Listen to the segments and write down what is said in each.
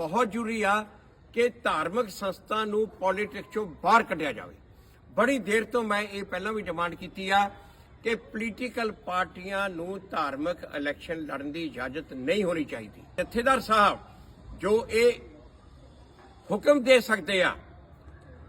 ਬਹੁਤ ਜ਼ਰੂਰੀ ਆ ਕਿ ਧਾਰਮਿਕ ਸੰਸਥਾ ਨੂੰ ਪੋਲਿਟਿਕਸ ਚੋਂ ਬਾਹਰ ਕੱਢਿਆ ਜਾਵੇ। ਬੜੀ ਦੇਰ ਤੋਂ ਮੈਂ ਇਹ ਪਹਿਲਾਂ ਵੀ ਡਿਮਾਂਡ ਕੀਤੀ ਆ ਕਿ ਪੋਲੀਟੀਕਲ ਪਾਰਟੀਆਂ ਨੂੰ ਧਾਰਮਿਕ ਇਲੈਕਸ਼ਨ ਲੜਨ ਦੀ ਇਜਾਜ਼ਤ ਨਹੀਂ ਹੋਣੀ ਚਾਹੀਦੀ। ਜਥੇਦਾਰ ਸਾਹਿਬ, ਜੋ ਇਹ ਹੁਕਮ ਦੇ ਸਕਦੇ ਆ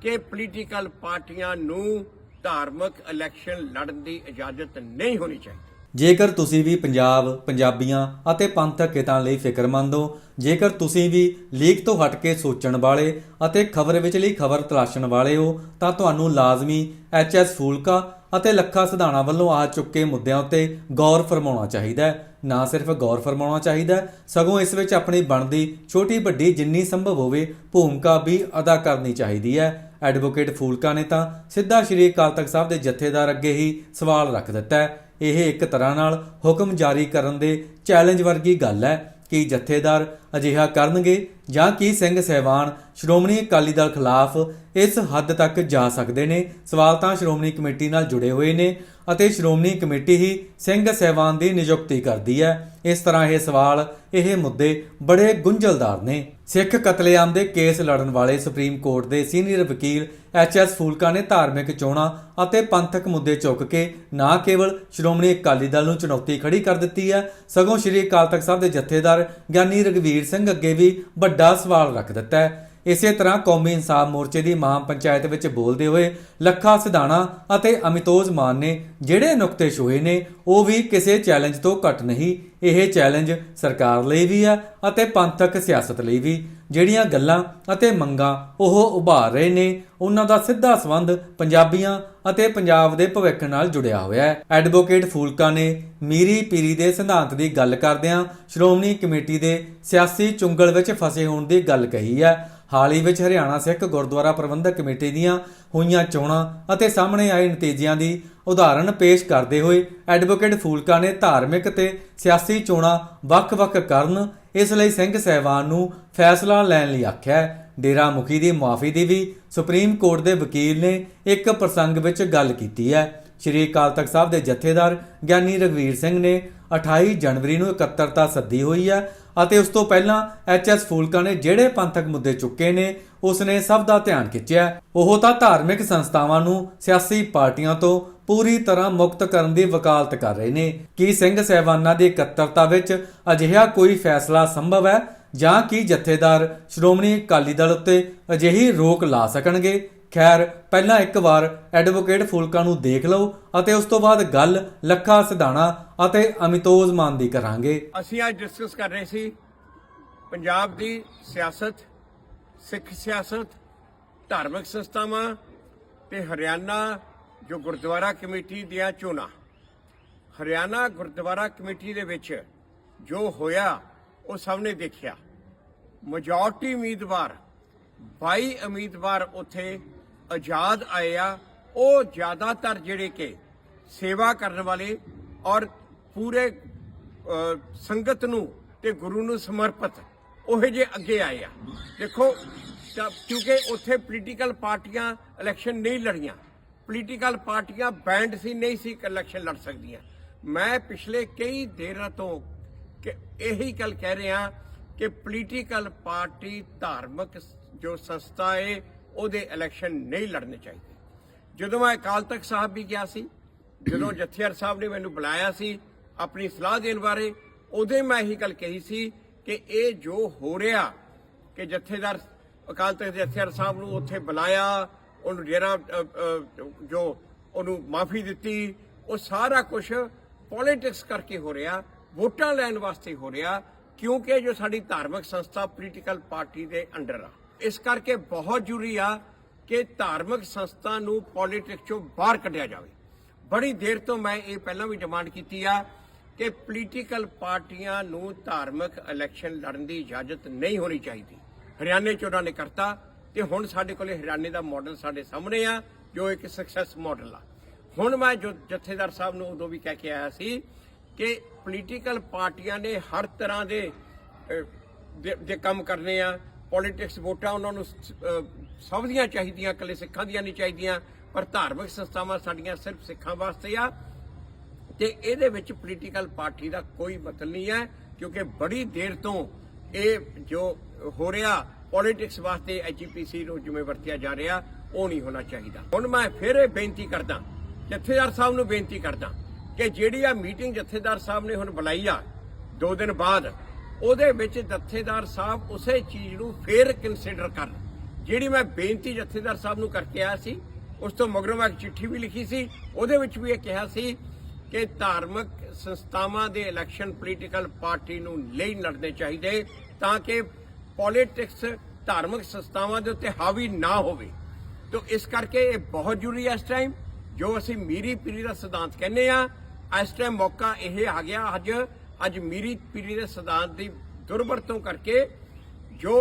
ਕਿ ਪੋਲੀਟੀਕਲ ਪਾਰਟੀਆਂ ਨੂੰ ਧਾਰਮਿਕ ਇਲੈਕਸ਼ਨ ਲੜਨ ਦੀ ਇਜਾਜ਼ਤ ਨਹੀਂ ਹੋਣੀ ਚਾਹੀਦੀ। ਜੇਕਰ ਤੁਸੀਂ ਵੀ ਪੰਜਾਬ, ਪੰਜਾਬੀਆਂ ਅਤੇ ਪੰਥਕ ਹਿੱਤਾਂ ਲਈ ਫਿਕਰਮੰਦ ਹੋ, ਜੇਕਰ ਤੁਸੀਂ ਵੀ ਲੀਕ ਤੋਂ ਹਟ ਕੇ ਸੋਚਣ ਵਾਲੇ ਅਤੇ ਖਬਰ ਵਿਚਲੀ ਖਬਰ ਤਲਾਸ਼ਣ ਵਾਲੇ ਹੋ, ਤਾਂ ਤੁਹਾਨੂੰ ਲਾਜ਼ਮੀ ਐਚਐਸ ਫੂਲਕਾ ਅਤੇ ਲੱਖਾ ਸਿਧਾਣਾ ਵੱਲੋਂ ਆ ਚੁੱਕੇ ਮੁੱਦਿਆਂ ਉੱਤੇ ਗੌਰ ਫਰਮਾਉਣਾ ਚਾਹੀਦਾ ਹੈ। ਨਾ ਸਿਰਫ ਗੌਰ ਫਰਮਾਉਣਾ ਚਾਹੀਦਾ ਸਗੋਂ ਇਸ ਵਿੱਚ ਆਪਣੀ ਬਣਦੀ ਛੋਟੀ ਵੱਡੀ ਜਿੰਨੀ ਸੰਭਵ ਹੋਵੇ ਭੂਮਿਕਾ ਵੀ ਅਦਾ ਕਰਨੀ ਚਾਹੀਦੀ ਹੈ। ਐਡਵੋਕੇਟ ਫੂਲਕਾ ਨੇ ਤਾਂ ਸਿੱਧਾ ਸ਼੍ਰੀ ਅਕਾਲ ਤਖਤ ਸਾਹਿਬ ਦੇ ਜਥੇਦਾਰ ਅੱਗੇ ਹੀ ਸਵਾਲ ਰੱਖ ਦਿੱਤਾ ਹੈ। ਇਹ ਇੱਕ ਤਰ੍ਹਾਂ ਨਾਲ ਹੁਕਮ ਜਾਰੀ ਕਰਨ ਦੇ ਚੈਲੰਜ ਵਰਗੀ ਗੱਲ ਹੈ ਕਿ ਜਥੇਦਾਰ ਅਜਿਹਾ ਕਰਨਗੇ ਜਾਂ ਕੀ ਸਿੰਘ ਸਹਿਬਾਨ ਸ਼੍ਰੋਮਣੀ ਅਕਾਲੀ ਦਲ ਖਿਲਾਫ ਇਸ ਹੱਦ ਤੱਕ ਜਾ ਸਕਦੇ ਨੇ? ਸਵਾਲ ਤਾਂ ਸ਼੍ਰੋਮਣੀ ਕਮੇਟੀ ਨਾਲ ਜੁੜੇ ਹੋਏ ਨੇ ਅਤੇ ਸ਼੍ਰੋਮਣੀ ਕਮੇਟੀ ਹੀ ਸਿੰਘ ਸਹਿਬਾਨ ਦੀ ਨਿਯੁਕਤੀ ਕਰਦੀ ਹੈ। ਇਸ ਤਰ੍ਹਾਂ ਇਹ ਸਵਾਲ, ਇਹ ਮੁੱਦੇ ਬੜੇ ਗੁੰਝਲਦਾਰ ਨੇ। ਸਿੱਖ ਕਤਲੇਆਮ ਦੇ ਕੇਸ ਲੜਨ ਵਾਲੇ ਸੁਪਰੀਮ ਕੋਰਟ ਦੇ ਸੀਨੀਅਰ ਵਕੀਲ ਐਚ ਐਸ ਫੂਲਕਾ ਨੇ ਧਾਰਮਿਕ ਚੋਣਾਂ ਅਤੇ ਪੰਥਕ ਮੁੱਦੇ ਚੁੱਕ ਕੇ ਨਾ ਕੇਵਲ ਸ਼੍ਰੋਮਣੀ ਅਕਾਲੀ ਦਲ ਨੂੰ ਚੁਣੌਤੀ ਖੜੀ ਕਰ ਦਿੱਤੀ ਹੈ, ਸਗੋਂ ਸ਼੍ਰੀ ਅਕਾਲ ਤਖਤ ਸਾਹਿਬ ਦੇ ਜਥੇਦਾਰ ਗਿਆਨੀ ਰਗਵੀਰ ਸਿੰਘ ਅੱਗੇ ਵੀ ਵੱਡਾ ਸਵਾਲ ਰੱਖ ਦਿੱਤਾ ਹੈ। ਇਸੇ ਤਰ੍ਹਾਂ ਕੌਮੀ ਇਨਸਾਫ ਮੋਰਚੇ ਦੀ ਮਹਾਂ ਪੰਚਾਇਤ ਵਿੱਚ ਬੋਲਦੇ ਹੋਏ ਲੱਖਾ ਸਿਧਾਣਾ ਅਤੇ ਅਮਿਤੋਜ ਮਾਨ ਨੇ ਜਿਹੜੇ ਨੁਕਤੇ ਛੋਏ ਨੇ, ਉਹ ਵੀ ਕਿਸੇ ਚੈਲੰਜ ਤੋਂ ਘੱਟ ਨਹੀਂ। ਇਹ ਚੈਲੰਜ ਸਰਕਾਰ ਲਈ ਵੀ ਹੈ ਅਤੇ ਪੰਥਕ ਸਿਆਸਤ ਲਈ ਵੀ। ਜਿਹੜੀਆਂ ਗੱਲਾਂ ਅਤੇ ਮੰਗਾਂ ਉਹ ਉਭਾਰ ਰਹੇ ਨੇ, ਉਹਨਾਂ ਦਾ ਸਿੱਧਾ ਸੰਬੰਧ ਪੰਜਾਬੀਆਂ ਅਤੇ ਪੰਜਾਬ ਦੇ ਭਵਿੱਖ ਨਾਲ ਜੁੜਿਆ ਹੋਇਆ ਹੈ। ਐਡਵੋਕੇਟ ਫੂਲਕਾ ਨੇ ਮੀਰੀ ਪੀਰੀ ਦੇ ਸਿਧਾਂਤ ਦੀ ਗੱਲ ਕਰਦਿਆਂ ਸ਼੍ਰੋਮਣੀ ਕਮੇਟੀ ਦੇ ਸਿਆਸੀ ਚੁੰਗਲ ਵਿੱਚ ਫਸੇ ਹੋਣ ਦੀ ਗੱਲ ਕਹੀ ਹੈ। ਹਾਲ ਹੀ ਵਿੱਚ ਹਰਿਆਣਾ ਸਿੱਖ ਗੁਰਦੁਆਰਾ ਪ੍ਰਬੰਧਕ ਕਮੇਟੀ ਦੀਆਂ ਹੋਈਆਂ ਚੋਣਾਂ ਅਤੇ ਸਾਹਮਣੇ ਆਏ ਨਤੀਜਿਆਂ ਦੀ ਉਦਾਹਰਣ ਪੇਸ਼ ਕਰਦੇ ਹੋਏ ਐਡਵੋਕੇਟ ਫੂਲਕਾ ਨੇ ਧਾਰਮਿਕ ਤੇ ਸਿਆਸੀ ਚੋਣਾਂ ਵੱਖ-ਵੱਖ ਕਰਨ ਇਸ ਲਈ ਸਿੰਘ ਸਹਿਬਾਨ ਨੂੰ ਫੈਸਲਾ ਲੈਣ ਲਈ ਆਖਿਆ ਹੈ। ਡੇਰਾ ਮੁਖੀ ਦੀ ਮੁਆਫੀ ਦੀ ਵੀ ਸੁਪਰੀਮ ਕੋਰਟ ਦੇ ਵਕੀਲ ਨੇ ਇੱਕ ਪ੍ਰਸੰਗ ਵਿੱਚ ਗੱਲ ਕੀਤੀ ਹੈ ਸ਼੍ਰੀ ਅਕਾਲ ਤਖਤ ਸਾਹਿਬ ਦੇ ਜਥੇਦਾਰ ਗਿਆਨੀ ਰਗਵੀਰ ਸਿੰਘ ਨੇ 28 ਜਨਵਰੀ ਨੂੰ ਇਕੱਤਰਤਾ ਸੱਦੀ ਹੋਈ ਹੈ ਅਤੇ ਉਸ ਤੋਂ ਪਹਿਲਾਂ ਐਚਐਸ ਫੂਲਕਾ ਨੇ ਜਿਹੜੇ ਪੰਥਕ ਮੁੱਦੇ ਚੁੱਕੇ ਨੇ ਉਸ ਨੇ ਸਭ ਦਾ ਧਿਆਨ ਖਿੱਚਿਆ। ਉਹ ਤਾਂ ਧਾਰਮਿਕ ਸੰਸਥਾਵਾਂ ਨੂੰ ਸਿਆਸੀ ਪਾਰਟੀਆਂ ਤੋਂ ਪੂਰੀ ਤਰ੍ਹਾਂ ਮੁਕਤ ਕਰਨ ਦੀ ਵਕਾਲਤ ਕਰ ਰਹੇ ਨੇ। ਕੀ ਸਿੰਘ ਸਹਿਬਾਨਾਂ ਦੀ ਇਕੱਤਰਤਾ ਵਿੱਚ ਅਜਿਹਾ ਕੋਈ ਫੈਸਲਾ ਸੰਭਵ ਹੈ ਜਾਂ ਕੀ ਜਥੇਦਾਰ ਸ਼੍ਰੋਮਣੀ ਅਕਾਲੀ ਦਲ ਉੱਤੇ ਅਜਿਹੀ ਰੋਕ ਲਾ ਸਕਣਗੇ? ਖੈਰ, ਪਹਿਲਾਂ ਇੱਕ ਵਾਰ ਐਡਵੋਕੇਟ ਫੂਲਕਾ ਨੂੰ ਦੇਖ ਲਓ ਅਤੇ ਉਸ ਤੋਂ ਬਾਅਦ ਗੱਲ ਲੱਖਾ ਸਿਧਾਣਾ ਅਤੇ ਅਮਿਤੋਜ ਮਾਨ ਦੀ ਕਰਾਂਗੇ। ਅਸੀਂ ਅੱਜ ਡਿਸਕਸ ਕਰ ਰਹੇ ਸੀ ਪੰਜਾਬ ਦੀ ਸਿਆਸਤ, ਸਿੱਖ ਸਿਆਸਤ, ਧਾਰਮਿਕ ਸੰਸਥਾਵਾਂ ਤੇ ਹਰਿਆਣਾ ਜੋ ਗੁਰਦੁਆਰਾ ਕਮੇਟੀ ਦੀਆਂ ਚੋਣਾਂ। ਹਰਿਆਣਾ ਗੁਰਦੁਆਰਾ ਕਮੇਟੀ ਦੇ ਵਿੱਚ ਜੋ ਹੋਇਆ, ਉਹ ਸਭ ਨੇ ਦੇਖਿਆ। ਮੈਜੋਰਟੀ ਉਮੀਦਵਾਰ 22 ਉਮੀਦਵਾਰ ਉੱਥੇ ਆਜ਼ਾਦ ਆਏ ਆ, ਉਹ ਜ਼ਿਆਦਾਤਰ ਜਿਹੜੇ ਕਿ ਸੇਵਾ ਕਰਨ ਵਾਲੇ ਔਰ ਪੂਰੇ ਸੰਗਤ ਨੂੰ ਤੇ ਗੁਰੂ ਨੂੰ ਸਮਰਪਿਤ, ਉਹ ਜੇ ਅੱਗੇ ਆਏ ਆ। ਦੇਖੋ ਕਿਉਂਕਿ ਉੱਥੇ ਪੋਲੀਟੀਕਲ ਪਾਰਟੀਆਂ ਇਲੈਕਸ਼ਨ ਨਹੀਂ ਲੜੀਆਂ ਪੋਲੀਟੀਕਲ ਪਾਰਟੀਆਂ ਬੈਂਡ ਸੀ, ਨਹੀਂ ਸੀ ਇਲੈਕਸ਼ਨ ਲੜ ਸਕਦੀਆਂ। ਮੈਂ ਪਿਛਲੇ ਕਈ ਦੇਰਾਂ ਤੋਂ ਕਿ ਇਹੀ ਗੱਲ ਕਹਿ ਰਿਹਾ ਕਿ ਪੋਲੀਟੀਕਲ ਪਾਰਟੀ ਧਾਰਮਿਕ ਜੋ ਸੰਸਥਾ ਹੈ ਉਹਦੇ ਇਲੈਕਸ਼ਨ ਨਹੀਂ ਲੜਨੇ ਚਾਹੀਦੇ। ਜਦੋਂ ਮੈਂ ਅਕਾਲ ਤਖਤ ਸਾਹਿਬ ਵੀ ਗਿਆ ਸੀ, ਜਦੋਂ ਜਥੇਦਾਰ ਸਾਹਿਬ ਨੇ ਮੈਨੂੰ ਬੁਲਾਇਆ ਸੀ ਆਪਣੀ ਸਲਾਹ ਦੇਣ ਬਾਰੇ, ਉਹਦੇ ਮੈਂ ਇਹੀ ਗੱਲ ਕਹੀ ਸੀ ਕਿ ਇਹ ਜੋ ਹੋ ਰਿਹਾ ਕਿ ਜਥੇਦਾਰ, ਅਕਾਲ ਤਖਤ ਦੇ ਜਥੇਦਾਰ ਸਾਹਿਬ ਨੂੰ ਉੱਥੇ ਬੁਲਾਇਆ, ਉਹਨੂੰ ਡੇਰਾ ਜੋ ਉਹਨੂੰ ਮਾਫੀ ਦਿੱਤੀ, ਉਹ ਸਾਰਾ ਕੁਝ ਪੋਲਿਟਿਕਸ ਕਰਕੇ ਹੋ ਰਿਹਾ, ਵੋਟਾਂ ਲੈਣ ਵਾਸਤੇ ਹੋ ਰਿਹਾ, ਕਿਉਂਕਿ ਜੋ ਸਾਡੀ ਧਾਰਮਿਕ ਸੰਸਥਾ ਪੋਲੀਟੀਕਲ ਪਾਰਟੀ ਦੇ ਅੰਡਰ ਆ। ਇਸ ਕਰਕੇ ਬਹੁਤ ਜ਼ਰੂਰੀ ਆ ਕਿ ਧਾਰਮਿਕ ਸੰਸਥਾ ਨੂੰ ਪੋਲਿਟਿਕਸ ਚੋਂ ਬਾਹਰ ਕੱਢਿਆ ਜਾਵੇ। ਬੜੀ ਦੇਰ ਤੋਂ ਮੈਂ ਇਹ ਪਹਿਲਾਂ ਵੀ ਡਿਮਾਂਡ ਕੀਤੀ ਆ ਕਿ ਪੋਲੀਟੀਕਲ ਪਾਰਟੀਆਂ ਨੂੰ ਧਾਰਮਿਕ ਇਲੈਕਸ਼ਨ ਲੜਨ ਦੀ ਇਜਾਜ਼ਤ ਨਹੀਂ ਹੋਣੀ ਚਾਹੀਦੀ। ਹਰਿਆਣੇ ਚ ਉਹਨਾਂ ਨੇ ਕਰਤਾ ਤੇ ਹੁਣ ਸਾਡੇ ਕੋਲੇ ਹਰਿਆਣੇ ਦਾ ਮਾਡਲ ਸਾਡੇ ਸਾਹਮਣੇ ਆ ਜੋ ਇੱਕ ਸਕਸੈਸ ਮਾਡਲ ਆ। ਹੁਣ ਮੈਂ ਜੋ ਜਥੇਦਾਰ ਸਾਹਿਬ ਨੂੰ ਉਦੋਂ ਵੀ ਕਹਿ ਕੇ ਆਇਆ ਸੀ ਕਿ ਪੋਲੀਟੀਕਲ ਪਾਰਟੀਆਂ ਨੇ ਹਰ ਤਰ੍ਹਾਂ ਦੇ ਅਹ, ਦੇ ਕੰਮ ਕਰਨੇ ਆ। ਪੋਲਿਟਿਕਸ ਵੋਟਾਂ ਉਹਨਾਂ ਨੂੰ ਸਭ ਦੀਆਂ ਚਾਹੀਦੀਆਂ, ਇਕੱਲੇ ਸਿੱਖਾਂ ਦੀਆਂ ਨਹੀਂ ਚਾਹੀਦੀਆਂ, ਪਰ ਧਾਰਮਿਕ ਸੰਸਥਾਵਾਂ ਸਾਡੀਆਂ ਸਿਰਫ ਸਿੱਖਾਂ ਵਾਸਤੇ ਆ। ਤੇ ਇਹਦੇ ਵਿੱਚ ਪੋਲੀਟੀਕਲ ਪਾਰਟੀ ਦਾ ਕੋਈ ਮਤਲਬ ਨਹੀਂ ਹੈ, ਕਿਉਂਕਿ ਬੜੀ ਦੇਰ ਤੋਂ ਇਹ ਜੋ ਹੋ ਰਿਹਾ ਪੋਲਿਟਿਕਸ ਵਾਸਤੇ ਐਚਪੀਸੀ ਨੂੰ ਜਿਵੇਂ ਵਰਤਿਆ ਜਾ ਰਿਹਾ, ਉਹ ਨਹੀਂ ਹੋਣਾ ਚਾਹੀਦਾ। ਹੁਣ ਮੈਂ ਫਿਰ ਇਹ ਬੇਨਤੀ ਕਰਦਾ, ਜਥੇਦਾਰ ਸਾਹਿਬ ਨੂੰ ਬੇਨਤੀ ਕਰਦਾ ਕਿ ਜਿਹੜੀ ਆ ਮੀਟਿੰਗ ਜਥੇਦਾਰ ਸਾਹਿਬ ਨੇ ਹੁਣ ਬੁਲਾਈ ਆ, ਦੋ ਦਿਨ ਬਾਅਦ ਉਹਦੇ ਵਿੱਚ ਜਥੇਦਾਰ ਸਾਹਿਬ ਉਸੇ ਚੀਜ਼ ਨੂੰ ਫੇਰ ਕੰਸੀਡਰ ਕਰਨ। ਜਿਹੜੀ ਮੈਂ ਬੇਨਤੀ ਜਥੇਦਾਰ ਸਾਹਿਬ ਨੂੰ ਕਰਕੇ ਆਇਆ ਸੀ, ਉਸ ਤੋਂ ਮਗਰੋਂ ਮੈਂ ਇੱਕ ਚਿੱਠੀ ਵੀ ਲਿਖੀ ਸੀ। ਉਹਦੇ ਵਿੱਚ ਵੀ ਇਹ ਕਿਹਾ ਸੀ ਕਿ ਧਾਰਮਿਕ ਸੰਸਥਾਵਾਂ ਦੇ ਇਲੈਕਸ਼ਨ ਪੋਲੀਟੀਕਲ ਪਾਰਟੀ ਨੂੰ ਨਹੀਂ ਲੜਨੇ ਚਾਹੀਦੇ, ਤਾਂ ਕਿ ਪੋਲਿਟਿਕਸ ਧਾਰਮਿਕ ਸੰਸਥਾਵਾਂ ਦੇ ਉੱਤੇ ਹਾਵੀ ਨਾ ਹੋਵੇ। ਤੋ ਇਸ ਕਰਕੇ ਇਹ ਬਹੁਤ ਜ਼ਰੂਰੀ ਹੈ ਇਸ ਟਾਈਮ ਜੋ ਅਸੀਂ ਮੀਰੀ ਪੀਰੀ ਦਾ ਸਿਧਾਂਤ ਕਹਿੰਦੇ ਆ ਇਸ ਟਾਈਮ ਮੌਕਾ ਇਹ ਆ ਗਿਆ ਅੱਜ ਅੱਜ ਮੀਰੀ ਪੀਰੀ ਦੇ ਸਿਧਾਂਤ ਦੀ ਦੁਰਵਰਤੋਂ ਕਰਕੇ ਜੋ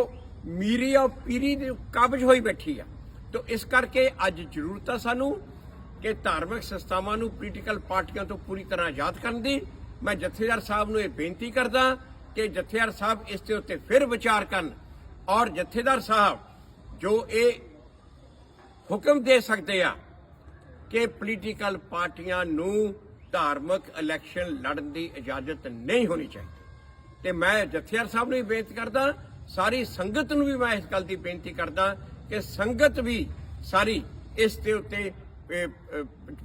ਮੀਰੀ ਔਰ ਪੀਰੀ ਦੀ ਕਾਬਜ ਹੋਈ ਬੈਠੀ ਆ। ਤੋ ਇਸ ਕਰਕੇ ਅੱਜ ਜ਼ਰੂਰਤ ਆ ਸਾਨੂੰ ਕਿ ਧਾਰਮਿਕ ਸੰਸਥਾਵਾਂ ਨੂੰ ਪੋਲੀਟੀਕਲ ਪਾਰਟੀਆਂ ਤੋਂ ਪੂਰੀ ਤਰ੍ਹਾਂ ਆਜ਼ਾਦ ਕਰਨ ਦੀ। ਮੈਂ ਜਥੇਦਾਰ ਸਾਹਿਬ ਨੂੰ ਇਹ ਬੇਨਤੀ ਕਰਦਾ ਕਿ ਜਥੇਦਾਰ ਸਾਹਿਬ ਇਸ ਦੇ ਉੱਤੇ ਫਿਰ ਵਿਚਾਰ ਕਰਨ ਔਰ ਜਥੇਦਾਰ ਸਾਹਿਬ ਜੋ ਇਹ ਹੁਕਮ ਦੇ ਸਕਦੇ ਆ ਕਿ ਪੋਲੀਟੀਕਲ ਪਾਰਟੀਆਂ ਨੂੰ ਧਾਰਮਿਕ ਇਲੈਕਸ਼ਨ ਲੜਨ ਦੀ ਇਜਾਜ਼ਤ ਨਹੀਂ ਹੋਣੀ ਚਾਹੀਦੀ। ਤੇ ਮੈਂ ਜਥੇਦਾਰ ਸਾਹਿਬ ਨੂੰ ਵੀ ਬੇਨਤੀ ਕਰਦਾ, ਸਾਰੀ ਸੰਗਤ ਨੂੰ ਵੀ ਮੈਂ ਇਸ ਗੱਲ ਦੀ ਬੇਨਤੀ ਕਰਦਾ ਕਿ ਸੰਗਤ ਵੀ ਸਾਰੀ ਇਸ ਦੇ ਉੱਤੇ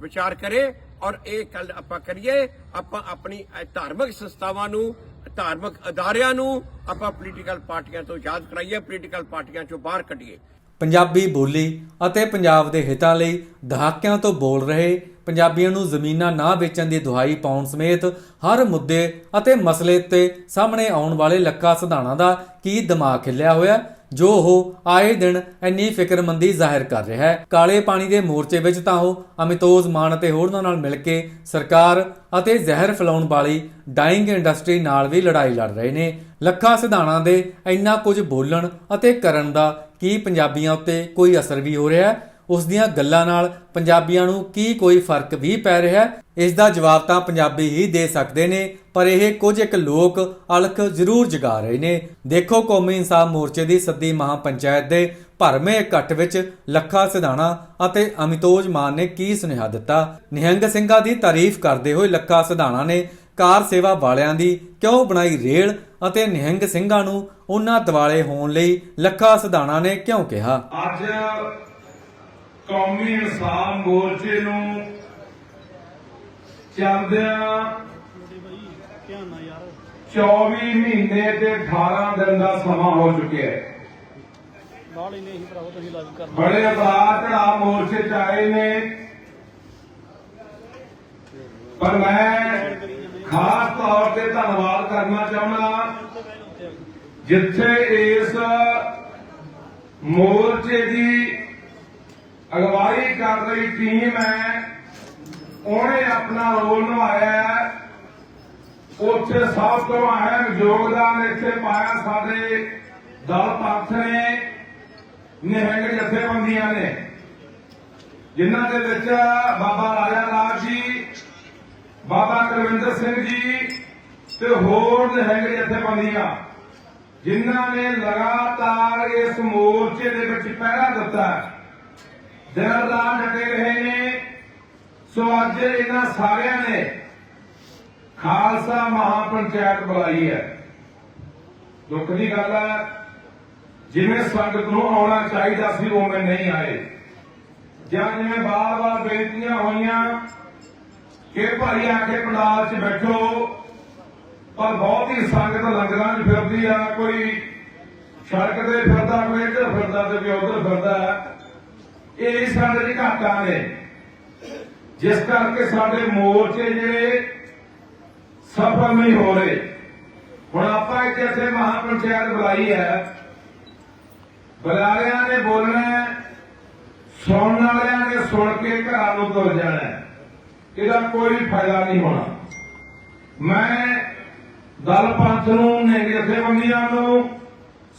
ਵਿਚਾਰ ਕਰੇ ਔਰ ਇਹ ਕੱਲ ਆਪਾਂ ਕਰੀਏ, ਆਪਾਂ ਆਪਣੀ ਧਾਰਮਿਕ ਸੰਸਥਾਵਾਂ ਨੂੰ, ਧਾਰਮਿਕ ਅਦਾਰਿਆਂ ਨੂੰ ਆਪਾਂ ਪੋਲੀਟੀਕਲ ਪਾਰਟੀਆਂ ਤੋਂ ਯਾਦ ਕਰਾਈਏ ਪੋਲੀਟੀਕਲ ਪਾਰਟੀਆਂ ਚੋਂ ਬਾਹਰ ਕੱਢੀਏ। ਪੰਜਾਬੀ ਬੋਲੀ ਅਤੇ ਪੰਜਾਬ ਦੇ ਹਿੱਤਾਂ ਲਈ ਦਹਾਕਿਆਂ ਤੋਂ ਬੋਲ ਰਹੇ ਪੰਜਾਬੀਆਂ ਨੂੰ ਜ਼ਮੀਨਾਂ ਨਾ ਵੇਚਣ ਦੀ ਦੁਹਾਈ ਪਾਉਣ ਸਮੇਤ ਹਰ ਮੁੱਦੇ ਅਤੇ ਮਸਲੇ ਤੇ ਸਾਹਮਣੇ ਆਉਣ ਵਾਲੇ ਲੱਖਾ ਸਿਧਾਣਾ ਦਾ ਕੀ ਦਿਮਾਗ ਖਿਲਿਆ ਹੋਇਆ ਜੋ ਉਹ ਆਏ ਦਿਨ ਇੰਨੀ ਫਿਕਰਮੰਦੀ ਜ਼ਾਹਿਰ ਕਰ ਰਿਹਾ ਹੈ। ਕਾਲੇ ਪਾਣੀ ਦੇ ਮੋਰਚੇ ਵਿੱਚ ਤਾਂ ਉਹ ਅਮਿਤੋਜ ਮਾਨ ਅਤੇ ਹੋਰਨਾਂ ਨਾਲ ਮਿਲ ਕੇ ਸਰਕਾਰ ਅਤੇ ਜ਼ਹਿਰ ਫੈਲਾਉਣ ਵਾਲੀ ਡਾਈਂਗ ਇੰਡਸਟਰੀ ਨਾਲ ਵੀ ਲੜਾਈ ਲੜ ਰਹੇ ਨੇ। ਲੱਖਾਂ ਸਿਧਾਣਾ ਦੇ ਇੰਨਾ ਕੁਝ ਬੋਲਣ ਅਤੇ ਕਰਨ ਦਾ ਕੀ ਪੰਜਾਬੀਆਂ ਉੱਤੇ ਕੋਈ ਅਸਰ ਵੀ ਹੋ ਰਿਹਾ ਹੈ? ਉਸ ਦੀਆਂ ਗੱਲਾਂ ਨਾਲ ਪੰਜਾਬੀਆਂ ਨੂੰ ਕੀ ਕੋਈ ਫ਼ਰਕ ਵੀ ਪੈ ਰਿਹਾ ਹੈ? ਇਸ ਦਾ ਜਵਾਬ ਤਾਂ ਪੰਜਾਬੀ ਹੀ ਦੇ ਸਕਦੇ ਨੇ, ਪਰ ਇਹ ਕੁਝ ਇੱਕ ਲੋਕ ਅਲਖ ਜ਼ਰੂਰ ਜਗਾ ਰਹੇ ਨੇ। ਦੇਖੋ ਕੌਮੀ ਇਨਸਾਫ ਮੋਰਚੇ ਦੀ ਸੱਦੀ ਮਹਾਪੰਚਾਇਤ ਦੇ ਭਰਮੇ ਇਕੱਠ ਵਿੱਚ ਲੱਖਾ ਸਿਧਾਣਾ ਅਤੇ ਅਮਿਤੋਜ ਮਾਨ ਨੇ ਕੀ ਸੁਨੇਹਾ ਦਿੱਤਾ? ਨਿਹੰਗ ਸਿੰਘਾਂ ਦੀ ਤਾਰੀਫ ਕਰਦੇ ਹੋਏ ਲੱਖਾ ਸਿਧਾਣਾ ਨੇ ਕਾਰ ਸੇਵਾ ਵਾਲਿਆਂ ਦੀ ਕਿਉਂ ਬਣਾਈ ਰੇਲ ਅਤੇ ਨਿਹੰਗ ਸਿੰਘਾਂ ਨੂੰ ਉਹਨਾਂ ਦਿਵਾਲੇ ਹੋਣ ਲਈ ਲੱਖਾ ਸਿਧਾਣਾ ਨੇ ਕਿਉਂ ਕਿਹਾ? ਅੱਜ ਕੌਮੀ ਇਨਸਾਨ ਮੋਰਚੇ ਨੂੰ ਚੱਲਦਿਆਂ 24 ਮਹੀਨੇ ਤੇ 18 ਦਿਨ ਦਾ ਸਮਾਂ ਹੋ ਚੁੱਕਿਆ ਹੈ। ਨਾਲ ਹੀ ਨਹੀਂ ਭਰਾਵਾ ਤੁਸੀਂ ਲਾਈਵ ਕਰਨਾ। ਬੜੇ ਉਤਾਰ ਚੜਾਅ ਮੋਰਚੇ ਚ ਆਏ ਨੇ। ਪਰ ਮੈਂ ਖਾਸ ਤੌਰ ਤੇ ਧੰਨਵਾਦ ਕਰਨਾ ਚਾਹੁੰਦਾ ਜਿੱਥੇ ਇਸ ਮੋਰਚੇ ਦੀ ਅਗਵਾਈ ਕਰ ਰਹੀ ਟੀਮ ਹੈ। ਉਹਨੇ ਆਪਣਾ ਰੋਲ ਨਿਭਾਇਆ ਹੈ। ਉੱਥੇ ਸਭ ਤੋਂ ਅਹਿਮ ਯੋਗਦਾਨ ਇੱਥੇ ਪਾਇਆ ਸਾਡੇ ਦਲ ਪੰਥ ਨੇ, ਨਿਹੰਗ ਜਥੇਬੰਦੀਆਂ ਨੇ। ਜਿਨ੍ਹਾਂ ਦੇ ਵਿੱਚ ਬਾਬਾ ਰਾਜਾ ਲਾਲ ਜੀ, ਬਾਬਾ ਕਰਵਿੰਦਰ ਸਿੰਘ ਜੀ ਤੇ ਹੋਰ ਨਿਹੰਗ ਜਥੇਬੰਦੀਆਂ, ਜਿਨ੍ਹਾਂ ਨੇ ਲਗਾਤਾਰ ਇਸ ਮੋਰਚੇ ਦੇ ਵਿੱਚ ਪਹਿਰਾ ਦਿੱਤਾ ਦਿਨ ਰਾਤ ਡਟੇ ਰਹੇ ਨੇ। ਸੋ ਅੱਜ ਇਹਨਾਂ ਸਾਰਿਆਂ ਨੇ ਖਾਲਸਾ ਮਹਾਪੰਚਾਇਤ ਬੁਲਾਈ ਹੈ। ਦੁੱਖ ਦੀ ਗੱਲ ਹੈ, ਜਿਵੇਂ ਸੰਗਤ ਨੂੰ ਆਉਣਾ ਚਾਹੀਦਾ ਸੀ, ਉਵੇਂ ਨਹੀਂ ਆਏ। ਜਾਂ ਜਿਵੇਂ ਬਾਰ-ਬਾਰ ਬੇਨਤੀਆਂ ਹੋਈਆਂ ਕਿ ਭਾਈ ਆ ਕੇ ਪੰਡਾਲ 'ਚ ਬੈਠੋ, ਪਰ ਬਹੁਤ ਹੀ ਸੰਗਤ ਲੰਗਰਾਂ 'ਚ ਫਿਰਦੀ ਆ, ਕੋਈ ਸੜਕ ਤੇ ਫਿਰਦਾ, ਕੋਈ ਇੱਧਰ ਫਿਰਦਾ ਤੇ ਕੋਈ ਉੱਧਰ ਫਿਰਦਾ। ਇਹ ਸਾਡੇ ਦੀ ਘਾਟਾਂ ਨੇ। ਜਿਸ ਕਰਕੇ ਸਾਡੇ ਮੋਰਚੇ ਜਿਹੜੇ ਸਫਲ ਨਹੀਂ ਹੋ ਰਹੇ। ਹੁਣ ਆਪਾਂ ਇੱਕ ਇੱਥੇ ਮਹਾਪੰਚਾਇਤ ਬੁਲਾਈ ਹੈ। ਬੁਲਾਰਿਆਂ ਨੇ ਬੋਲਣਾ ਸੁਣਨ ਵਾਲਿਆਂ ਨੇ ਸੁਣ ਕੇ ਘਰਾਂ ਨੂੰ ਤੁਰ ਜਾਣਾ ਇਹਦਾ ਕੋਈ ਫਾਇਦਾ ਨਹੀਂ ਹੋਣਾ। ਮੈਂ ਦਲ ਪੰਥ ਨੂੰ ਨੇ ਜਥੇਬੰਦੀਆਂ ਨੂੰ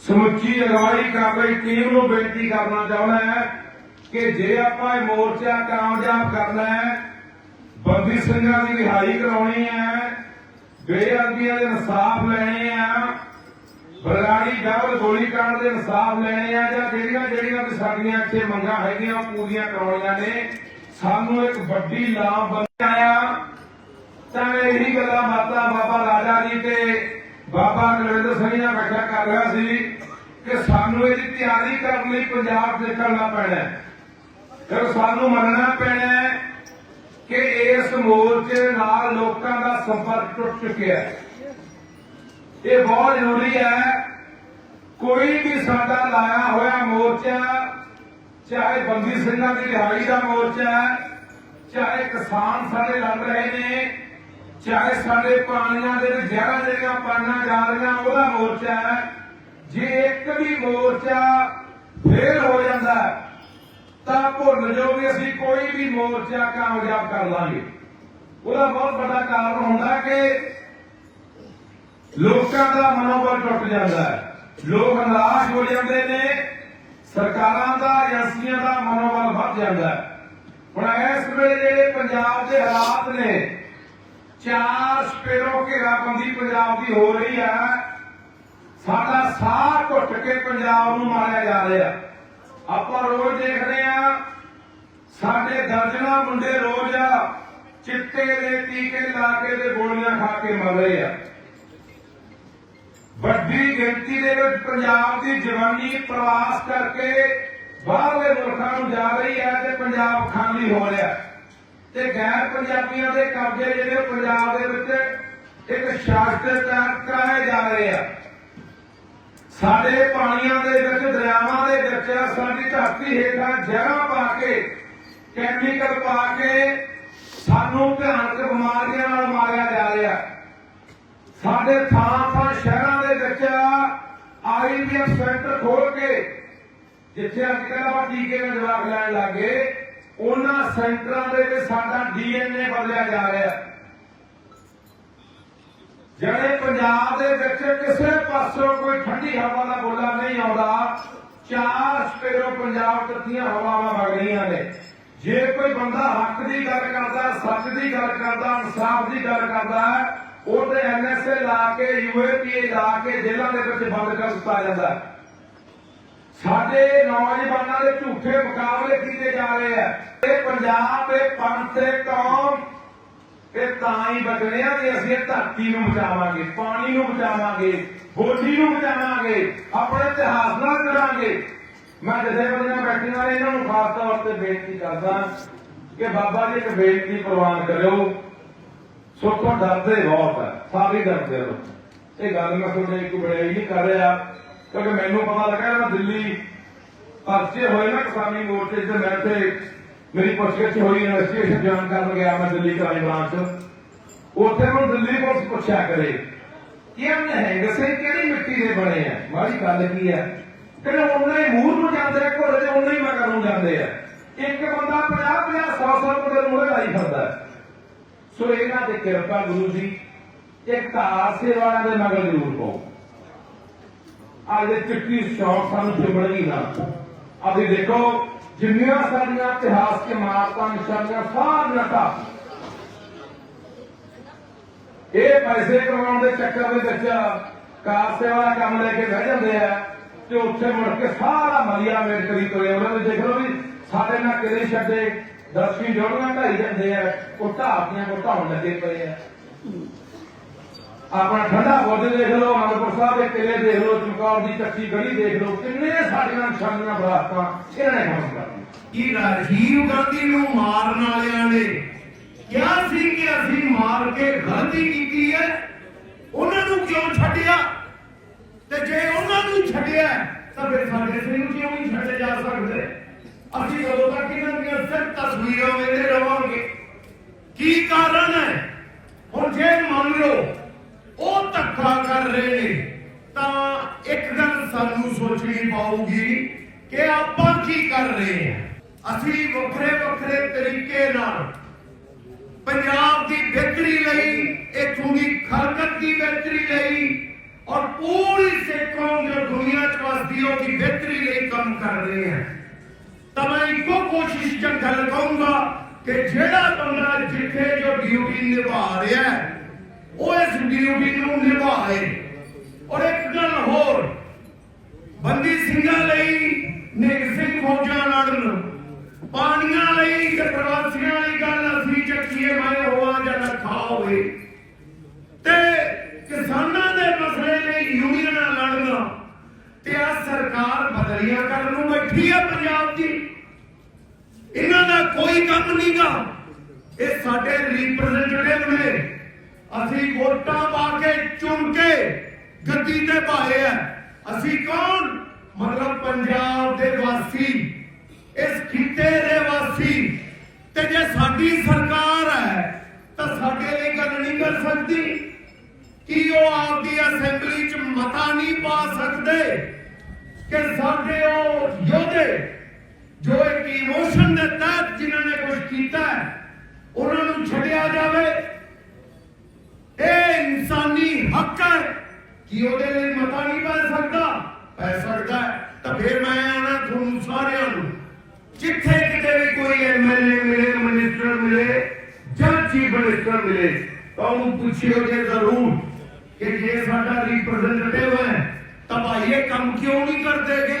ਸਮੁੱਚੀ ਅਗਵਾਈ ਕਰ ਰਹੀ ਟੀਮ ਨੂੰ ਬੇਨਤੀ ਕਰਨਾ ਚਾਹੁੰਦਾ ਹੈ ਕਿ ਜੇ ਆਪਾਂ ਇਹ ਮੋਰਚਾ ਕਾਮਯਾਬ ਕਰਨਾ ਹੈ, ਬੰਦੀ ਸਿੰਘਾਂ ਦੀ ਰਿਹਾਈ ਕਰਾਉਣੀ ਹੈ, ਬੇਅਦਬੀਆਂ ਦੇ ਇਨਸਾਫ ਲੈਣੇ ਆ, ਬਰਗਾੜੀ ਡਬਲ ਗੋਲੀकांड ਦੇ ਇਨਸਾਫ ਲੈਣੇ ਆ, ਜਾਂ ਜਿਹੜੀਆਂ ਜਿਹੜੀਆਂ ਵੀ ਸਾਡੀਆਂ ਇੱਥੇ ਮੰਗਾਂ ਹੈਗੀਆਂ ਪੂਰੀਆਂ ਕਰਾਉਣੀਆਂ ਨੇ, ਸਾਨੂੰ ਇੱਕ ਵੱਡੀ ਲਾਭ ਆਇਆ ਤਾਂ ਇਹੀ ਗੱਲਾਂ ਬਾਤਾਂ ਬਾਬਾ ਰਾਜਾ ਜੀ ਤੇ ਬਾਬਾ ਕੁਲਵਿੰਦਰ ਸਿੰਘ ਨਾਲ ਬੈਠਾ ਕਰ ਰਿਹਾ ਸੀ ਕਿ ਸਾਨੂੰ ਇਹਦੀ ਤਿਆਰੀ ਕਰਨ ਲਈ ਪੰਜਾਬ ਦੇਖਣਾ ਪੈਣਾ ਫਿਰ ਸਾਨੂੰ ਮੰਨਣਾ ਪੈਣਾ ਕਿ ਇਸ ਮੋਰਚੇ ਨਾਲ ਲੋਕਾਂ ਦਾ ਸੰਪਰਕ ਟੁੱਟ ਚੁੱਕਿਆ ਹੈ। ਇਹ ਬਹੁਤ ਜ਼ਰੂਰੀ ਹੈ। ਕੋਈ ਵੀ ਸਾਡਾ ਲਾਇਆ ਹੋਇਆ ਮੋਰਚਾ ਚਾਹੇ ਬੰਦੀ ਸਿੰਘਾਂ ਦੀ ਰਿਹਾਈ ਦਾ ਮੋਰਚਾ ਹੈ ਚਾਹੇ ਕਿਸਾਨ ਸਾਡੇ ਲੜ ਰਹੇ ਨੇ ਚਾਹੇ ਸਾਡੇ ਪਾਣੀਆਂ ਦੇ ਜ਼ਹਿਰਾਂ ਜਿਹੜੀਆਂ ਪਾਣੀਆਂ ਜਾ ਰਹੀਆਂ ਉਹਦਾ ਮੋਰਚਾ ਹੈ। ਜੇ ਇੱਕ ਵੀ ਮੋਰਚਾ ਫੇਲ ਹੋ ਜਾਂਦਾ ਹੈ, ਤਾਂ ਭੁੱਲ ਜਾਓ ਵੀ ਅਸੀਂ ਕੋਈ ਵੀ ਮੋਰਚਾ ਕਾਮਯਾਬ ਕਰ ਲਾਂਗੇ। ਉਹਦਾ ਬਹੁਤ ਵੱਡਾ ਕਾਰਨ ਹੁੰਦਾ ਕਿ ਲੋਕਾਂ ਦਾ ਮਨੋਬਲ ਟੁੱਟ ਜਾਂਦਾ ਹੈ। ਲੋਕ ਨਿਰਾਸ਼ ਹੋ ਜਾਂਦੇ ਨੇ, ਸਰਕਾਰਾਂ ਦਾ, ਏਜੰਸੀਆਂ ਦਾ ਮਨੋਬਲ ਵੱਧ ਜਾਂਦਾ ਹੈ। ਹੁਣ ਇਸ ਵੇਲੇ ਜਿਹੜੇ ਪੰਜਾਬ ਦੇ ਹਾਲਾਤ ਨੇ, ਚਾਰ ਸਪੇਰੋ ਘੇਰਾਬੰਦੀ ਪੰਜਾਬ ਦੀ ਹੋ ਰਹੀ ਹੈ। ਸਾਡਾ ਸਾਹ ਘੁੱਟ ਕੇ ਪੰਜਾਬ ਨੂੰ ਮਾਰਿਆ ਜਾ ਰਿਹਾ। ਆਪਾਂ ਰੋਜ਼ ਦੇਖਦੇ ਆ, ਸਾਡੇ ਦਰਜਨਾ ਮੁੰਡੇ ਰੋਜ਼ ਚਿੱਟੇ ਦੇ ਟੀਕੇ ਲਾ ਕੇ ਤੇ ਗੋਲੀਆਂ ਖਾ ਕੇ ਮਰ ਰਹੇ ਆ। ਵੱਡੀ ਗਿਣਤੀ ਦੇ ਵਿੱਚ ਪੰਜਾਬ ਦੀ ਜਵਾਨੀ ਪ੍ਰਵਾਸ ਕਰਕੇ ਬਾਹਰਲੇ ਮੁਲਕਾਂ ਨੂੰ ਜਾ ਰਹੀ ਹੈ ਤੇ ਪੰਜਾਬ ਖਾਲੀ ਹੋ ਰਿਹਾ ਤੇ ਗੈਰ ਪੰਜਾਬੀਆਂ ਦੇ ਕਬਜ਼ੇ ਜਿਹੜੇ ਪੰਜਾਬ ਦੇ ਵਿੱਚ ਇੱਕ ਸ਼ਾਸਤਰ ਤਿਆਰ ਕਰਾਏ ਜਾ ਰਹੇ ਆ। ਸਾਡੇ ਪਾਣੀਆਂ ਦੇ ਵਿੱਚ ਦਰਿਆਵਾਂ ਸਾਡੀ ਧਰਤੀ ਹੇਠਾਂ ਜ਼ਹਿਰਾਂ ਪਾ ਕੇ ਕੈਮੀਕਲ ਪਾ ਕੇ ਸਾਨੂੰ ਭਿਆਨਕ ਬਿਮਾਰੀਆਂ ਨਾਲ ਮਾਰਿਆ ਜਾ ਰਿਹਾ। ਸਾਡੇ ਥਾਂ ਥਾਂ ਸ਼ਹਿਰਾਂ ਦੇ ਵਿੱਚ ਆਈਵੀਐਫ ਸੈਂਟਰ ਖੋਲ ਕੇ, ਜਿੱਥੇ ਅੱਜ ਕੱਲ੍ਹ ਆਪਾਂ ਟੀਕੇ ਨਾਲ ਜਵਾਬ ਲੈਣ ਲੱਗੇ ਉਹਨਾਂ ਸੈਂਟਰਾਂ ਦੇ ਵਿੱਚ ਸਾਡਾ ਡੀਐਨਏ ਬਦਲਿਆ ਜਾ ਰਿਹਾ। ਜਿਹੜੇ ਪੰਜਾਬ ਦੇ ਵਿੱਚ ਕਿਸੇ ਪਾਸੋਂ ਕੋਈ ਠੰਡੀ ਹਵਾ ਦਾ ਬੋਲਾ ਨਹੀਂ ਆਉਂਦਾ, ਚਾਰ ਸਪੇਰੋ ਪੰਜਾਬ ਕੱਤੀਆਂ ਹਵਾਵਾਂ ਵਗ ਰਹੀਆਂ ਨੇ। ਜੇ ਕੋਈ ਬੰਦਾ ਹੱਕ ਦੀ ਗੱਲ ਕਰਦਾ, ਸੱਚ ਦੀ ਗੱਲ ਕਰਦਾ, ਇਨਸਾਫ ਦੀ ਗੱਲ ਕਰਦਾ ਉਹ ਐਨਐਸਏ ਲਾ ਕੇ ਯੂਏਪੀਏ ਲਾ ਕੇ ਜੇਲ੍ਹਾਂ ਦੇ ਵਿੱਚ ਬੰਦ ਕਰ ਦਿੱਤਾ ਜਾਂਦਾ ਸਾਡੇ ਨੌਜਵਾਨਾਂ ਦੇ ਝੂਠੇ ਮੁਕਾਬਲੇ ਕੀਤੇ ਜਾ ਰਹੇ ਆ। ਇਹ ਪੰਜਾਬ ਦੇ ਪੰਥ ਤੇ ਕੌਮ ਇਹ ਤਾਂ ਹੀ ਬਚਣੇ ਆ ਕਿ ਅਸੀਂ ਧਰਤੀ ਨੂੰ ਬਚਾਵਾਂਗੇ, ਪਾਣੀ ਨੂੰ ਬਚਾਵਾਂਗੇ, ਬੋਲੀ ਨੂੰ ਬਚਾਵਾਂਗੇ, ਆਪਣੇ ਇਤਿਹਾਸ ਨਾਲ ਜੁੜਾਂਗੇ। ਮੈਂ ਜਥੇਬੰਦੀਆਂ ਬੈਠੀਆਂ ਨੇ ਇਹਨਾਂ ਨੂੰ ਖਾਸ ਤੌਰ ਤੇ ਬੇਨਤੀ ਕਰਦਾ ਕਿ ਬਾਬਾ ਜੀ ਇੱਕ ਬੇਨਤੀ ਪ੍ਰਵਾਨ ਕਰਿਓ। ਸੋਤੋਂ ਡਰਦੇ ਬਹੁਤ ਹੈ ਸਾਰੇ ਡਰਦੇ ਹੋ ਇਹ ਗੱਲ ਮੈਂ ਤੁਹਾਡੇ ਇੱਕ ਬੜਾਈ ਨਹੀਂ ਕਰ ਰਿਹਾ, ਕਿਉਂਕਿ ਮੈਨੂੰ ਪਤਾ ਲੱਗਾ ਮੈਂ ਦਿੱਲੀ ਪਰਚੇ ਹੋਏ ਨਾ ਕਿਸਾਨੀ ਮੋਰਚੇ ਤੇ ਮੈਂ ਤੇ ਮੇਰੀ ਪੁੱਛਗਿੱਛ ਹੋਈ ਇਨਵੈਸਟੀਗੇਸ਼ਨ ਜਾਣ ਕਰਨ ਗਿਆ ਮੈਂ ਦਿੱਲੀ ਕਰਾਈ ਬ੍ਰਾਂਚ ਉੱਥੇ ਮੈਨੂੰ ਦਿੱਲੀ ਪੁਲਿਸ ਪੁੱਛਿਆ ਕਰੇ ਕਿ ਇਹ ਨਹਿੰਗ ਕਿਹੜੀ ਮਿੱਟੀ ਦੇ ਬਣੇ ਆ? ਮਾੜੀ ਗੱਲ ਕੀ ਆ? ਕਹਿੰਦੇ ਉਹਨੇ ਮੂੰਹ ਨੂੰ ਜਾਂਦੇ ਆ, ਘੋੜੇ ਤੇ ਉਹਨੇ ਹੀ ਮਗਰ ਨੂੰ ਜਾਂਦੇ ਆ। ਇੱਕ ਬੰਦਾ 50 50 100 100 ਬੰਦੇ ਨੂੰ ਲਾਈ ਫਿਰਦਾ। ਸੋ ਇਹਨਾਂ ਦੀ ਕਿਰਪਾ ਗੁਰੂ ਜੀ, ਇੱਕ ਕਾਸੇ ਵਾਲਿਆਂ ਦੇ ਮਗਰ ਜ਼ਰੂਰ ਪਾਓ। ਅੱਜ ਦੇ ਚਿੱਟੀ ਸ਼ੌਕ ਸਾਨੂੰ ਚਿੰਬੜਨੀ ਨਾ। ਅਸੀਂ ਦੇਖੋ ਜਿੰਨੀਆਂ ਸਾਡੀਆਂ ਇਤਿਹਾਸ ਕੇ ਮਾਰਤਾਂ ਨਿਸ਼ਾਨੀਆਂ, ਸਾਰੀਆਂ ਢਾਹ ਇਹ ਪੈਸੇ ਕਮਾਉਣ ਦੇ ਚੱਕਰ ਦੇ ਵਿੱਚ ਕਾਸੇ ਵਾਲਾ ਕੰਮ ਲੈ ਕੇ ਬਹਿ ਜਾਂਦੇ ਆ ਤੇ ਉੱਥੇ ਮੁੜ ਕੇ ਸਾਰਾ ਮਲੀਆ ਮੇਟ ਕਰੀ ਤੋਏ ਉਹਨਾਂ ਦੇ ਦੇਖ ਲਓ ਵੀ ਸਾਡੇ ਨਾਲ ਕਿਹੜੇ ਛੱਡੇ ਦਸਵੀਂ ਜੋੜੀਆਂ ਢਾਈ ਜਾਂਦੇ ਆ, ਉਹ ਢਾਹਦੀਆਂ ਕੋ ਢਾਉਣ ਲੱਗੇ ਪਏ ਆ। ਆਪਣਾ ਠੰਡਾ ਬੁਰਜ ਦੇਖ ਲਓ, ਅਨੰਦਪੁਰ ਸਾਹਿਬ ਦੇ ਕਿਲੇ ਦੇਖ ਲਓ, ਚਮਕੌਰ ਦੀ ਕੱਚੀ ਗਲੀ ਦੇਖ ਲਓ, ਕਿੰਨੇ ਸਾਡੀਆਂ ਨਿਸ਼ਾਨੀਆਂ ਬਰਾਤਾਂ ਇਹਨਾਂ ਨੇ ਕੰਮ ਕਰਦੀਆਂ ਕਿ ਰਾਜੀਵ ਗਾਂਧੀ ਨੂੰ ਮਾਰਨ ਵਾਲਿਆਂ ਨੇ? ਕਿਹਾ ਸੀ ਕਿ ਅਸੀਂ ਮਾਰ ਕੇ ਗਲਤੀ ਕੀਤੀ ਹੈ? ਉਹਨਾਂ ਨੂੰ ਕਿਉਂ ਛੱਡਿਆ? ਤੇ ਜੇ ਉਹਨਾਂ ਨੂੰ ਛੱਡਿਆ, ਤਾਂ ਫਿਰ ਸਾਡੇ ਸਿੰਘ ਕਿਉਂ ਨਹੀਂ ਛੱਡੇ ਜਾ ਸਕਦੇ? ਅਸੀਂ ਉਦੋਂ ਤੱਕ ਇਹਨਾਂ ਦੀਆਂ ਸਿਰ ਤਸਵੀਰਾਂ ਵੇਖਦੇ ਰਵਾਂਗੇ। ਕੀ ਕਾਰਨ ਹੈ? ਹੁਣ ਜੇ ਮੰਨ ਲਓ ਉਹ ਧੱਕਾ ਕਰ ਰਹੇ ਨੇ। ਤਾਂ ਇੱਕ ਗੱਲ ਸਾਨੂੰ ਸੋਚਣੀ ਪਊਗੀ ਕਿ ਆਪਾਂ ਕੀ ਕਰ ਰਹੇ ਹਾਂ। ਅਸੀਂ ਵੱਖਰੇ ਵੱਖਰੇ ਤਰੀਕੇ ਨਾਲ ਪੰਜਾਬ ਦੀ ਬਿਹਤਰੀ ਲਈ, ਇਥੋਂ ਦੀ ਖਰਕਤ ਦੀ ਬਿਹਤਰੀ ਲਈ ਔਰ ਪੂਰੀ ਸਿੱਖ ਜੋ ਦੁਨੀਆ ਚ ਵਸਦੀ ਹੈ, ਉਹਦੀ ਬਿਹਤਰੀ ਲਈ ਕੰਮ ਕਰ ਰਹੇ ਹਾਂ। ਤਾਂ ਮੈਂ ਇੱਕੋ ਕੋਸ਼ਿਸ਼ ਚ ਗੱਲ ਕਹੂੰਗਾ ਕਿ ਜਿਹੜਾ ਬੰਦਾ ਜਿੱਥੇ ਜੋ ਡਿਊਟੀ ਨਿਭਾ ਰਿਹਾ ਹੈ ਉਹ ਇਸ ਡਿਊਟੀ ਨੂੰ ਨਿਭਾਏ। ਔਰ ਇੱਕ ਗੱਲ ਹੋਰ, ਬੰਦੀ ਸਿੰਘਾਂ ਲਈ ਨਿਗ ਸਿੰਘ ਫੌਜਾਂ ਲੜਨ, ਪਾਣੀਆਂ ਲਈ ਤੇ ਪ੍ਰਵਾਸੀਆਂ ਲਈ ਗੱਲ ਅਸੀਂ ਚੱਕੀਏ ਮੈਂ ਹੋਵਾਂ ਜਾਂ ਲੱਖਾ ਹੋਵੇ ਤੇ ਕਿਸਾਨਾਂ ਦੇ ਮਸਲੇ ਲਈ ਯੂਨੀਅਨਾਂ ਲੜਨਾ, ਤੇ ਆ ਸਰਕਾਰ ਬਦਲੀਆਂ ਕਰਨ ਨੂੰ ਬੈਠੀ ਆ ਪੰਜਾਬ ਦੀ। ਇਹਨਾਂ ਦਾ ਕੋਈ ਕੰਮ ਨਹੀਂਗਾ ਇਹ ਸਾਡੇ ਰਿਪਰੈਜ਼ੈਂਟੇਟਿਵ ਨੇ ਅਸੀਂ ਵੋਟਾਂ ਪਾ ਕੇ ਚੁਣ ਕੇ ਗੱਦੀ ਤੇ ਪਾਏ ਆ। ਅਸੀਂ ਕੌਣ? ਮਤਲਬ ਪੰਜਾਬ ਦੇ ਵਾਸੀ। ਇਸ ਖਿੱਤੇ ਦੇ ਵਾਸੀ। ਤੇ ਜੇ ਸਾਡੀ ਸਰਕਾਰ ਹੈ, ਤਾਂ ਸਾਡੇ ਲਈ ਗੱਲ ਨਹੀਂ ਕਰ ਸਕਦੀ। ਕਿ ਉਹ ਆਪਦੀ ਅਸੈਂਬਲੀ 'ਚ ਮਤਾ ਨਹੀਂ ਪਾ ਸਕਦੇ? ਕਿ ਸਾਡੇ ਉਹ ਯੋਧੇ, ਜੋ ਇੱਕ ਇਮੋਸ਼ਨ ਦੇ ਤਹਿਤ ਜਿਨ੍ਹਾਂ ਨੇ ਕੁਝ ਕੀਤਾ ਹੈ ਉਹਨਾਂ ਨੂੰ ਛੱਡਿਆ ਜਾਵੇ ਇਹ ਇਨਸਾਨੀ ਹੱਕ ਹੈ ਕਿ ਉਹਦੇ ਲਈ ਮਤਾ ਨਹੀਂ ਪੈ ਸਕਦਾ? ਪੈ ਸਕਦਾ ਤਾਂ ਫਿਰ ਮੈਂ ਆਣਾ ਤੁਹਾਨੂੰ ਸਾਰਿਆਂ ਨੂੰ। ਜਿੱਥੇ ਕਿਤੇ ਵੀ ਕੋਈ ਐਮਐਲਏ ਮਿਲੇ ਮਿਨਿਸਟਰ ਮਿਲੇ ਜਾਂ ਚੀਫ ਮਿਨਿਸਟਰ ਮਿਲੇ, ਤਾਂ ਉਹਨੂੰ ਪੁੱਛਿਓ ਜੇ ਜ਼ਰੂਰ ਕਿ ਜੇ ਸਾਡਾ ਰਿਪਰੈਜ਼ੈਂਟੇਟਿਵ ਹੈ, ਤਾਂ ਭਾਈ ਇਹ ਕੰਮ ਕਿਉਂ ਨਹੀਂ ਕਰਦੇਗੇ